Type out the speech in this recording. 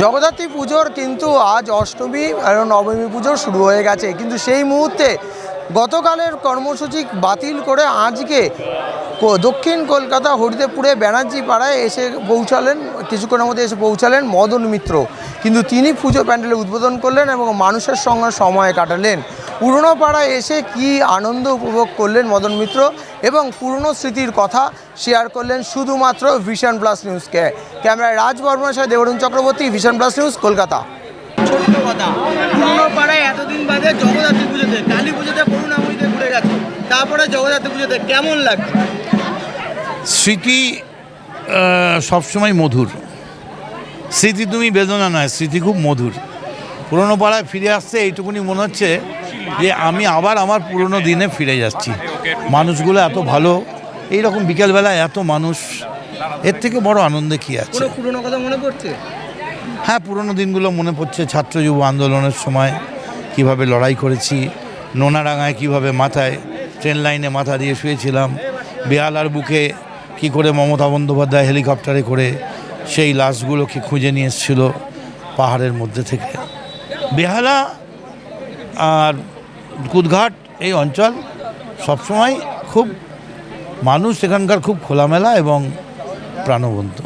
জগদ্ধাত্রী পুজোর কিন্তু আজ অষ্টমী আর নবমী পুজো শুরু হয়ে গেছে। কিন্তু সেই মুহূর্তে গতকালের কর্মসূচি বাতিল করে আজকে দক্ষিণ কলকাতা হরিদেবপুরে ব্যানার্জি পাড়ায় এসে পৌঁছালেন, কিছুক্ষণের মধ্যে এসে পৌঁছালেন মদন মিত্র। কিন্তু তিনি পুজো প্যান্ডেলে উদ্বোধন করলেন এবং মানুষের সঙ্গে সময় কাটালেন। পুরনো পাড়ায় এসে কি আনন্দ উপভোগ করলেন মদন মিত্র এবং পুরনো স্মৃতির কথা শেয়ার করলেন শুধুমাত্র ভিশন প্লাস নিউজকে ক্যামেরায় রাজ বর্মার সাথে Debarun Chakraborty vision plus news Kolkata. ছোট্ট কথা পুরনো পাড়ায় এতদিন বাদে জগদ্ধাত্রী পুজোতে কালী পুজোতে করুণাময়ীতে ঘুরে গেছে। তারপরে জগদ্ধাত্রী পুজোতে কেমন লাগছে? স্মৃতি সবসময় মধুর। স্মৃতি তুমি বেদনা নয় স্মৃতি খুব মধুর। পুরনো পাড়ায় ফিরে আসতে এইটুকুনি মনে হচ্ছে যে আমি আবার আমার পুরনো দিনে ফিরে যাচ্ছি। মানুষগুলো এত ভালো এই রকম বিকেলবেলায় এত মানুষ এর থেকে বড় আনন্দে কী আছে? পুরনো কথা মনে পড়ছে? হ্যাঁ পুরনো দিনগুলো মনে পড়ছে ছাত্র যুব আন্দোলনের সময় কীভাবে লড়াই করেছি নোনাডাঙায় কীভাবে মাথায় ট্রেন লাইনে মাথা দিয়ে শুয়েছিলাম বেহালার বুকে কি করে মমতা বন্দ্যোপাধ্যায় হেলিকপ্টারে করে সেই লাশগুলোকে খুঁজে নিয়ে এসেছিল পাহাড়ের মধ্যে থেকে। বেহালা আর কুদঘাট এই অঞ্চল সবসময় খুব মানুষ এখানকার খুব খোলামেলা এবং প্রাণবন্ত।